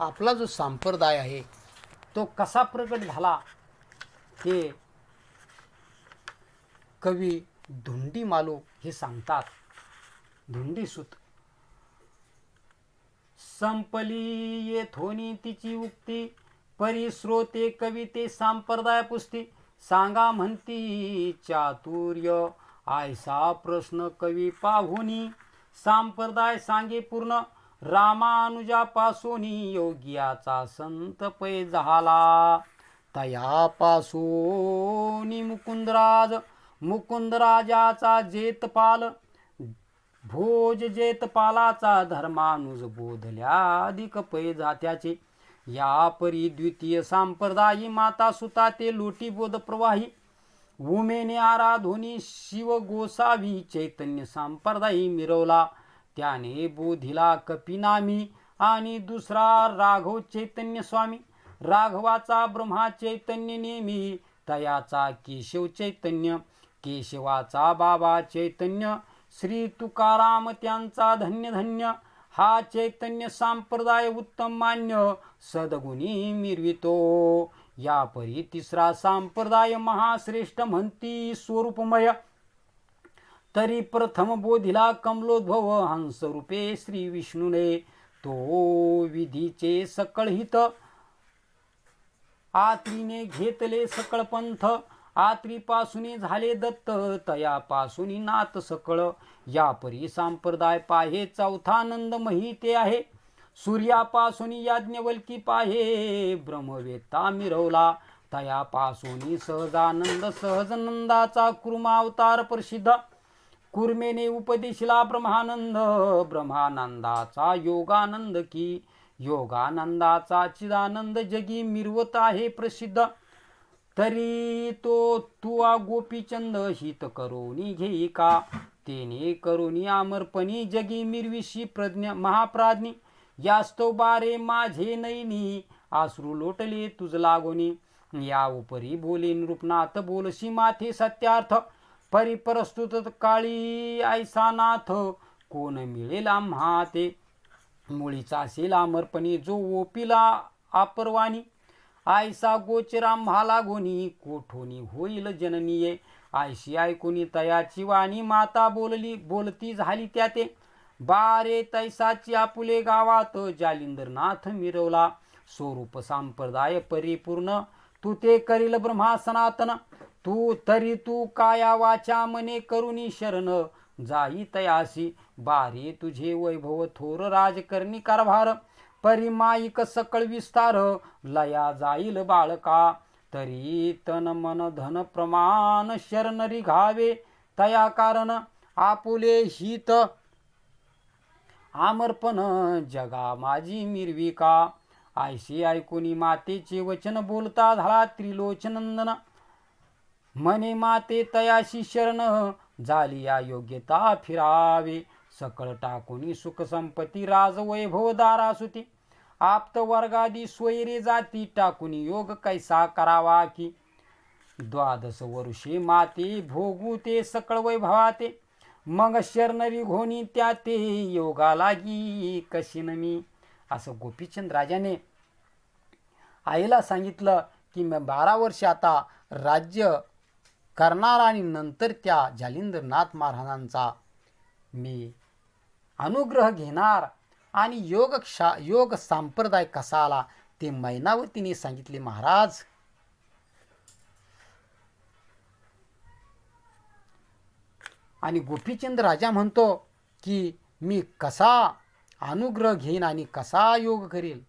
आपला जो संप्रदाय आहे तो कसा प्रकट झाला हे कवी धुंडी मालो हे सांगतात. धुंडीसूत संपली येथोनी तिची उक्ती परिश्रोते कविते संप्रदाय पुस्ती. सांगा म्हणती चातुर्य आयसा प्रश्न कवी पाहुनी. संप्रदाय सांगे पूर्ण रामानुजापासून योग्याचा संत पै झाला. तयापासून मुकुंदराज मुकुंदराजाचा जेतपाल भोज जेतपालाचा धर्मानुज बोधल्या अधिक पै जात्याचे. या परी द्वितीय संप्रदायी माता सुता ते लोटी बोध प्रवाही उमेने आराधोनी शिव गोसावी चैतन्य संप्रदायी मिरवला. त्याने बोधिला कपिनामी आणि दुसरा राघव चैतन्य स्वामी. राघवाचा ब्रह्मा चैतन्य नेमी तयाचा केशव चैतन्य केशवाचा बाबा चैतन्य श्री तुकाराम त्यांचा धन्य धन्य हा चैतन्य संप्रदाय उत्तम मान्य सद्गुणी मिरवितो. या परी तिसरा संप्रदाय महाश्रेष्ठ म्हणती स्वरूपमय. तरी प्रथम बोधिला कमलोद्भव हंसरूपे श्री विष्णूने. तो विधीचे सकळ हित. आत्रीने घेतले सकळ पंथ. आत्रीपासून झाले दत्त. तयापासून नाथ सकळ. या परी संप्रदाय पाहे चौथानंद महिते आहे. सूर्यापासून याज्ञवल्की पाहे. ब्रह्मवेत्ता मिरवला. तयापासून सहजानंद सहजनंदाचा कुर्मावतार प्रसिद्ध. कुर्मेने उपदेशला ब्रह्मानंद ब्रह्मानंदाचा योगानंद की योगानंदाचा चिदानंद जगी मिरवत आहे प्रसिद्ध. तरी तो तुवा गोपीचंद हित करोनी घेई का? तेने करुणी अमरपणी जगी मिरविशी प्रज्ञ महाप्राज्ञी. यास्तव बारे माझे नैनी आसरू लोटले तुझ लागोनी. या उपरी बोले नृपनाथ बोलशी माथे सत्यार्थ. परिप्रस्तुत काळी ऐसा नाथ कोण मिळेल आम्हा ते मुळीचा असेल अमरपणे जो ओपिला अपरवाणी आयसा गोचरा म्हाला गोनी कोठोनी होईल जननीये? आयशी ऐकुनी तयाची वाणी माता बोलली बोलती झाली त्या ते बारे तैसाची आपुले गावात जालिंदरनाथ मिरवला. स्वरूप संप्रदाय परिपूर्ण तू ते करील ब्रह्मा सनातन. तू तरी तू काया वाचा मने करुणी शरण जाई तयासी बारे तुझे वैभव थोर राजकर्णी कारभार परिमाईक सकळ विस्तार लया जाईल बाळका. तरी तन मन धन प्रमाण शरणरी घावे तया कारण आपुले हित. आमर्पण जगा माझी मिरविका. आयसी ऐकुनी मातेचे वचन बोलता झाला त्रिलोचनंदन. म्हणे माते तयाशी शरण. झाली या योग्यता फिरावे. सकळ टाकुनी सुख संपत्ती राज वैभव दारासुती. आप्त वर्गादी स्वैरे जाती टाकुनी योग कैसा करावा की? द्वादश वर्षे माते भोगू ते सकळ वैभवाते. मग शरणरी घोणी त्या ते योगा लागी कशी मी असं गोपीचंद राजाने आईला सांगितलं की मी बारा वर्ष आता राज्य करणार आणि नंतर त्या जालिंदरनाथ महाराजांचा मी अनुग्रह घेणार आणि योग क्षा योग संप्रदाय कसा आला ते मैनावतीने सांगितले महाराज. आणि गोपीचंद राजा म्हणतो की मी कसा अनुग्रह घेईन आणि कसा योग करेल?